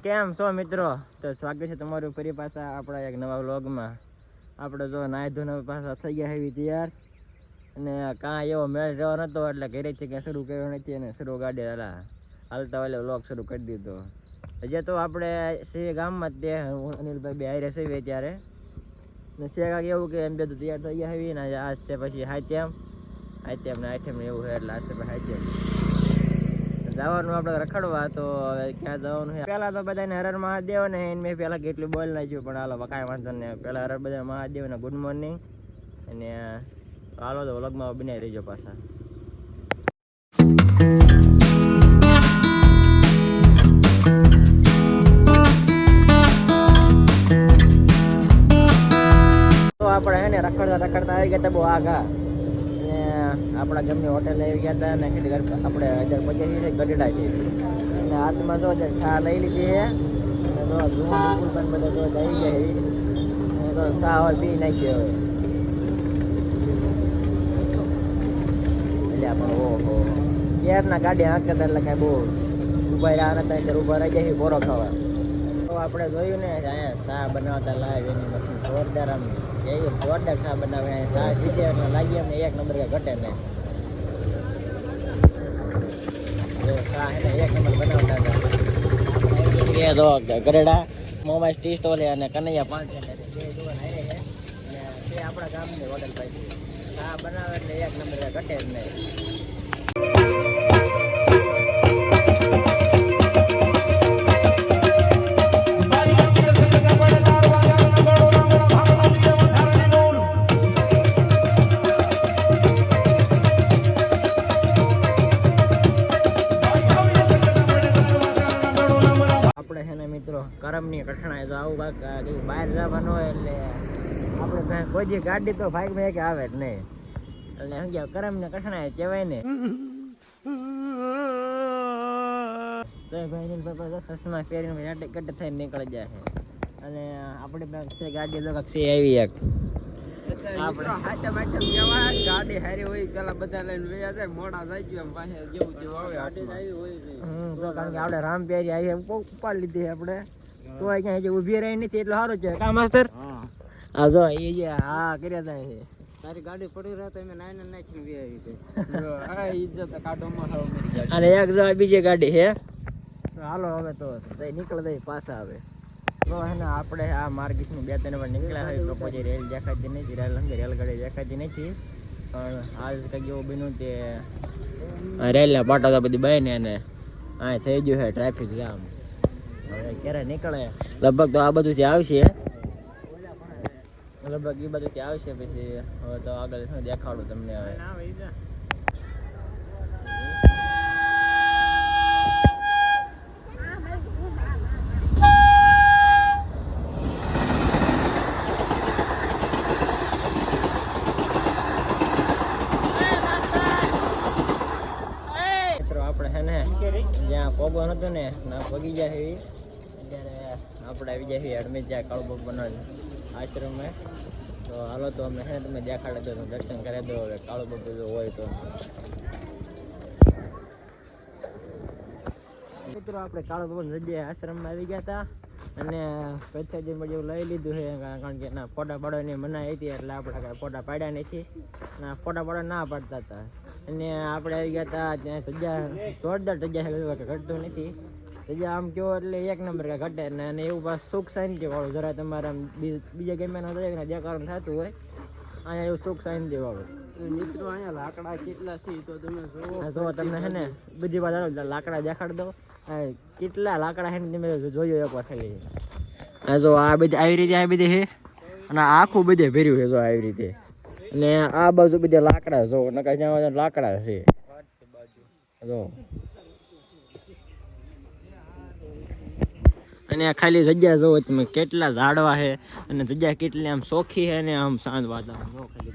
કેમ છો મિત્રો? તો સ્વાગત છે તમારું ફરી પાછા આપણા એક નવા વ્લોગમાં. આપણે જો નાય ધોને પાછા થઈ ગયા એવી તૈયાર અને કાંઈ એવો મેળ રહ્યો નહોતો એટલે ઘરે છે કે શરૂ કર્યો નથી અને શરૂ ગાડી હાલા. હાલતા વાલે વ્લોગ શરૂ કરી દીધો. હજી તો આપણે સિંહ ગામમાં જ તે અનિલભાઈ બે હારે સીવે ત્યારે. ને સિંહ કાંઈક એવું કે એમ બધું તૈયાર થઈ ગયા એવી ને, આજ છે પછી હાથેમ હાથેમ ને હાથેમ એવું છે એટલે આજ છે પછી જવાનું આપણે રખડવા, તો ક્યાં જવાનું છે? તો બધાને હરર મહાદેવ ને એને મેં પેલા કેટલું બોલ નાખ્યું, પણ હાલો કાંઈ વાંધો નહીં. પેલા હરર બધા મહાદેવ ને ગુડ મોર્નિંગ અને હાલો તો વ્લોગમાં બનાવી રહીજો પાછા. તો આપણે હે ને રખડતા રખડતા આવી ગયા તો બહુ આગા આપણા ગામની હોટેલ આવી ગયા હતા અને ઘર આપણે હજાર પચાસ ગઢડા જઈએ અને હાથમાં જો છે લઈ લીધી છે, અને તો ધૂળ પણ બધા જો આવી ગયા અને તો ચા હવે પી નાખી હવે. એટલે આપણે ઓહો. ક્યારના ગાડી હાંકતા એટલે કાંઈ બહુ ઊભા રહ્યા નતા ઊભા રહી જાય બોરો ખાવા. તો આપણે જોયું ને અહીંયા શાહ બનાવતા લાઈવ એની મશીન જોરદાર આમ. એવી જોરદાર શાહ બનાવે શાહ જીતે એટલે લાગી અમને એક નંબર કે ઘટે નહીં. જો ચા હે ને એક નંબર બનાવતા ગરેડા મોમાઈસ ટી સ્ટોલે અને કનૈયા પાંચ અને તે આપણા ગામની હોટલ પાસે ચા બનાવે એટલે એક નંબર ઘટે જ નહીં. મિત્રો કરમની કઠણાઈ તો આવું કાંક બહાર જવાનું હોય એટલે આપણે ત્યાં કોઈ જે ગાડી તો ભાઈ મેં કે આવે જ નહીં. એટલે શું કહેવાય કરમની કઠણાય કહેવાય ને. તો ભાઈ ની પપ્પા તો પહેરીને ભાઈ ગટ ગટ થઈને નીકળી જાય છે. અને આપણે પાસે છે ગાડી તો છે આવી એક. ગાડી હારી હોય પેલા બધા લઈને વયા જાય મોડા જાય ગયું એમ પાસે જેવું આવે તો કારણ કે આપણે રામ પહેરી આવી ઉપાડ લીધી આપણે. તો અહીંયા જે ઊભી રહી નથી એટલો સારું છે. કા માસ્તર? આ જો એ જે હા કર્યા જાય છે. તારી ગાડી પડી રહે તો અમે નાઈને નાખીને વહી આવી છે આ ઇજ્જત કાઢવામાં હાવ મારી. અને એક જો બીજી ગાડી છે. હાલો હવે તો જઈ નીકળ દઈ પાછા આવે તો હે ને આપણે આ માર્કેટનું બે ત્રણ વાર નીકળ્યા હોય લોકો પછી રેલ દેખાતી નથી રેલ અંદર રેલગાડી દેખાતી નથી. પણ આજ કંઈક એવું બન્યું તે રેલના પાટા તો બધી ને અને આ થઈ ગયું છે ટ્રાફિક જામ. ક્યારે નીકળે? લગભગ તો આ બધુંથી આવશે. લગભગ એ બધુંથી આવશે પછી. હવે તો આગળ દેખાડું તમને હવે. આપણે ને, જ્યાં પગો હતો ને ના પગી જાય એવી આપણે આવી જાય અડમી જ્યાં કાળુ બાબાનો આશ્રમ. તો હાલો તો અમે હે તમે દેખાડે તો દર્શન કરી દો, હવે કાળુ જો હોય તો. મિત્રો, આપણે કાળુ જગ્યાએ આશ્રમમાં આવી ગયા હતા અને પૈસા બધું લઈ લીધું છે, કારણ કે ના, ફોટા પાડવાની મનાઈ હતી, એટલે આપણે કાંઈ ફોટા પાડ્યા નથી. ના, ફોટા પાડવા ના પાડતા હતા. અને આપણે આવી ગયા હતા, ત્યાં જગ્યા જોરદાર જગ્યા છે કે ઘટતું નથી. જગ્યા આમ કહો એટલે એક નંબર કે ઘટે ને અને એવું પાછું સુખ શાંતિ વાળું. જરા તમારે આમ બીજા ગમે ના જે કારણ થતું હોય અહીંયા એવું સુખ શાંતિ વાળું. મિત્રો અહીંયા લાકડા કેટલા છે તો તમે જોવો જો તમને હે ને બધી વાત લાકડા દેખાડ દો. કેટલા લાકડા હે ને તમે જોયો એકવાર ખાલી. આ જો આ બધી આવી રીતે આ બધી છે અને આ આખું બધે ભર્યું છે જો આવી રીતે. અને આ બાજુ બધે લાકડા જો નકા લાકડા છે. જો. અને આ ખાલી જગ્યા જોવો તમે કેટલા ઝાડવા છે અને જગ્યા કેટલી આમ ચોખ્ખી છે ને આમ શાંત વાતાવરણ જો ખાલી.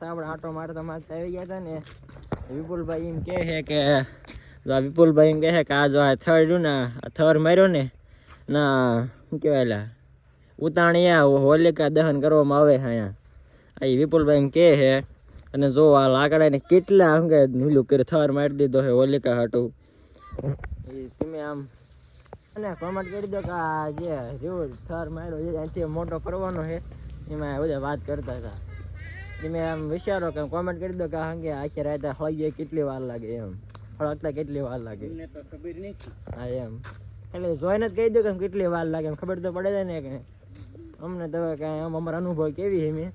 આપણે આટો મારતા મારતા આવી ગયા હતા ને, વિપુલભાઈ એમ કહે છે કે વિપુલભાઈ એમ કહે કે આ જો આ થર રહ્યું ને, આ થર માર્યો ને, ના શું કહેવાય લા હોલિકા દહન કરવામાં આવે છે અહીંયા. આ વિપુલભાઈ એમ કહે છે, અને જો આ લાકડાને કેટલા આમ કે નીલું કર્યું, થર મારી દીધો છે હોલિકા હાટું. તમે આમ અને કોમેન્ટ કરી દો કે આ જે જેવું થર માર્યો છે એનાથી મોટો કરવાનો છે. એમાં બધા વાત કરતા હતા. એટલે મેં આમ વિચારો કે કોમેન્ટ કરી દો કે હંગે કે આખી રાતે હળગીએ કેટલી વાર લાગે એમ. હળગતા કેટલી વાર લાગે. તો ખબર નહીં હા એમ. એટલે જોઈને જ કહી દો કે કેટલી વાર લાગે. એમ ખબર તો પડે છે ને કે અમને તો કાંઈ એમ અમારો અનુભવ કેવી છે મેં?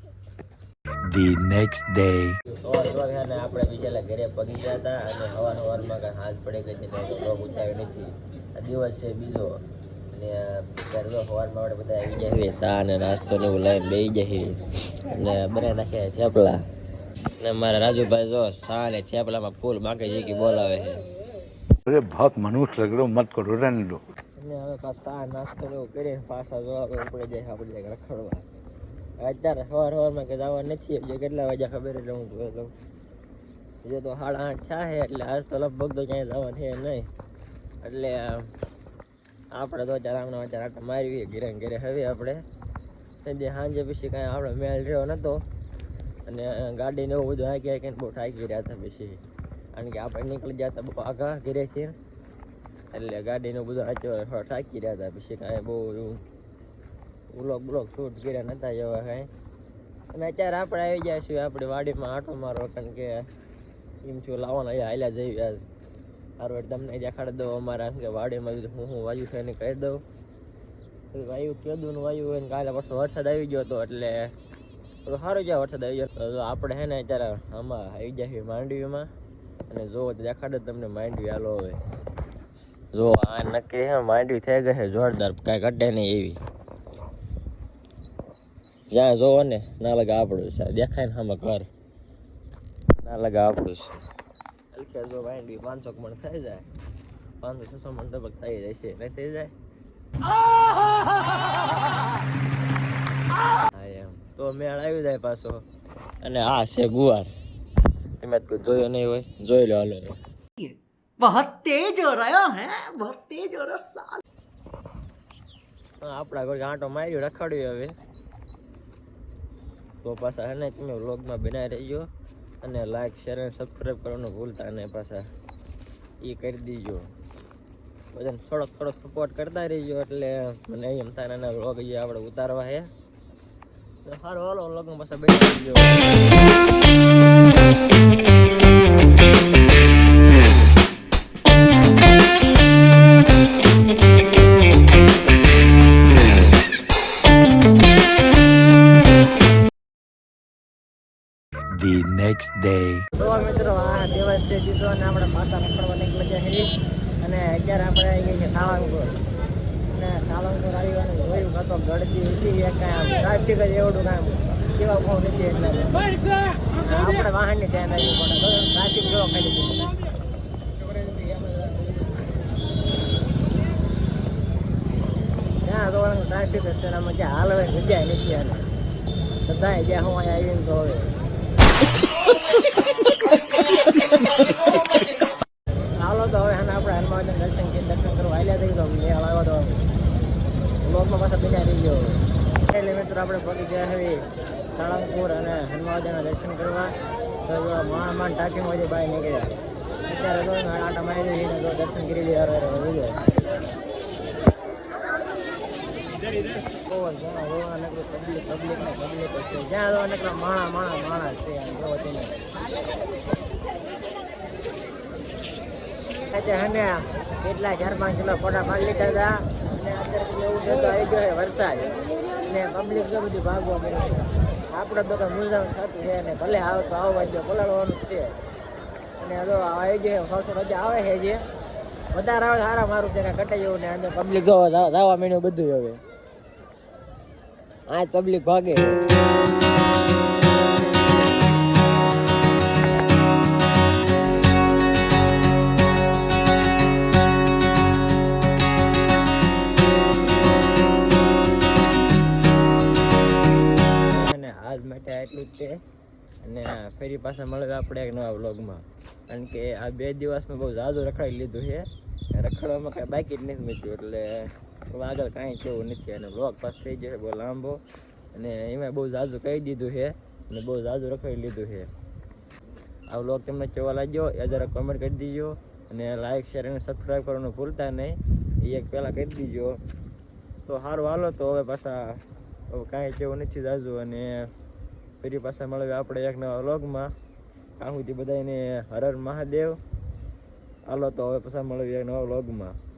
the next day. આપણે બીજા ઘરે પગી ગયા હતા અને હવાર હવારમાં કાંઈ હાથ પડી ગઈ હતી રોગ ઉતાર્યો નથી. આ દિવસ છે બીજો. અને ગરબો હવારમાં આપણે બધા સા અને નાસ્તો ને એવું લઈને બેસી જાય અને બને નાખ્યા થેપલા. અને મારા રાજુભાઈ જો સા ને થેપલામાં ફૂલ બાકી જઈ કે બોલાવે છે. અરે ભાત મનુષ્ય લગડો મત કરો રન લો. અને હવે નાસ્તો એવું કરીને પાછા જોવા પડી જાય આપણે રખડવા. અત્યારે સવાર સવારમાં કે જવા નથી જે કેટલા વાગ્યા ખબર એટલે હું જોઈ લઉં જે તો સાડા આઠ થયા એટલે આજ તો લગભગ તો ક્યાંય જવાનું છે નહીં. એટલે આપણે તો ચાર આમના ચાર આટા મારવી ઘેરે ઘેરે હવે આપણે. જે સાંજે પછી કાંઈ આપણે મેળ રહ્યો નહોતો અને ગાડીને એવું બધું આગી હાકીને બહુ થાકી રહ્યા હતા પછી. કારણ કે આપણે નીકળી ગયા હતા બહુ આગા ઘરે છે. એટલે ગાડીનું બધું હાચો થાકી રહ્યા હતા પછી કાંઈ બહુ એવું બ્લોક બ્લોક શૂટ કર્યા નતા જવા કાંઈ. અને અત્યારે આપણે આવી ગયા છીએ આપણે વાડીમાં આટો મારો કારણ કે એમ છું લાવવાના અહીંયા હાલ્યા જઈ આજ સારું તમને દેખાડી દઉં અમારા કે વાડીમાં હું હું વાયુ છે એને કહી દઉં. વાયુ કેદું વાયુ હોય ને કાલે પાછો વરસાદ આવી ગયો હતો એટલે બધું સારું જ્યાં વરસાદ આવી ગયો. તો આપણે છે ને અત્યારે આમાં આવી ગયા છીએ માંડવીમાં. અને જો તો દેખાડે તમને માંડવી હાલો હવે. જો આ નક્કી હે માંડવી થઈ ગઈ છે જોરદાર, કાંઈ ઘટે નહીં એવી. જ્યાં જોવો ને ના લગા આપણું છે. દેખાય ને આમાં ઘર. ના લગા આપણું છે. હલકે જો વાંડી પાંચસો મણ થઈ જાય. પાંચસો છસો મણ લગભગ થઈ જાય છે. નહીં થઈ જાય? હા એમ. તો મેળ આવી જાય પાછો. અને આ છે ગુવાર. તમે જોયો નહીં હોય. જોઈ લો હાલો. બહુ રહ્યો હે બહુ તેજ હો રહ્યો આપણા કોઈ ગાંટો માર્યો રખડ્યો હવે. તો પાછા હે ને તમે વ્લોગમાં બનાવી રહેજો અને લાઇક શેર અને સબસ્ક્રાઈબ કરવાનું ભૂલતા નહીં પાછા. એ કરી દીજો. બધાને થોડોક થોડોક સપોર્ટ કરતા રહીજો એટલે મને એમ થાય નાના વ્લોગ જે આપણે ઉતારવા છે તો સારું હાલો, વ્લોગમાં પાછા બેસી The next day. તો મિત્રો, આ દિવસ છે બીજો અને આપણે પાછા નીકળી ગયા છીએ. અને અત્યારે આપણે અહીંયા છે સાળંગપુર. અને સાળંગપુર આવ્યું જોયું કાં તો ગળતી હતી એક કાંઈ ટ્રાફિક જ એવડું કાંઈ કેવા ફોન નથી એટલે આપણે વાહનની ધ્યાન રાખવું પડે. ટ્રાફિક જોવા ખાલી છે? ટ્રાફિક હશે મજા હાલવે મજા નથી આને. બધા જ્યાં હું અહીંયા આવીને તો હવે ચાલો તો હવે આપણે હનુમાન દર્શન દર્શન કરવા આલ્યા થઈ તો મેળ આવ્યો તો બ્લોગમાં પાછા બીજા રહી ગયો. એટલે મિત્રો, આપણે પગી ગયા હવે સાળંગપુર અને હનુમાનજીના દર્શન કરવા. તો જો મહામાન ટાંકીમાંથી બહાર નીકળ્યા. અત્યારે તો આટા મારી દર્શન કરી લઈએ અરે જ રોવા પબ્લિક પબ્લિક છે. જ્યાં નકરા માણા માણા માણા છે આમ જોવો તેને કેટલા, ચાર, પાંચ કિલો ફોટા પાડી લીધા હતા. અને અત્યારે એવું છે તો આવી ગયો વરસાદ. ને પબ્લિક તો બધી ભાગવા મળ્યું આપણે તો કંઈ મૂંઝવણ થતું છે અને ભલે આવે તો આવવા દો પલાળવાનું છે. અને જો આવી ગયો સૌથી રજા આવે છે જે વધારે આવે સારા મારું છે ને કટાઈ જેવું ને અંદર પબ્લિક જો, જવા મીણ્યું બધું હવે. આ પબ્લિક ભાગે. અને આજ માટે આટલું જ છે અને ફરી પાછા મળે આપણે એક નવા વ્લોગમાં. કારણ કે આ બે દિવસમાં બહુ ઝાઝું રખડાવી લીધું છે. રખડવામાં કાંઈ બાકી જ નથી મૂક્યું, એટલે હવે આગળ કાંઈ કેવું નથી. અને બ્લોગ પાસ થઈ ગયો છે, બહુ લાંબો. અને એમાં બહુ ઝાઝું કહી દીધું છે અને બહુ ઝાઝું રખાવી લીધું છે. આ બ્લોગ તમને કેવા લાગ્યો એ જરા કમેન્ટ કરી દીજો અને લાઇક શેર અને સબસ્ક્રાઈબ કરવાનું ભૂલતા નહીં. એ એક પહેલાં કરી દીજો. તો સારું હાલો, તો હવે પાછા કાંઈ કેવું નથી ઝાઝું. અને ફરી પાછા મળે આપણે એક નવા વ્લોગમાં ત્યાં સુધી બધાને હરર મહાદેવ. હાલો, તો હવે પાછા મળે એક નવા વ્લોગમાં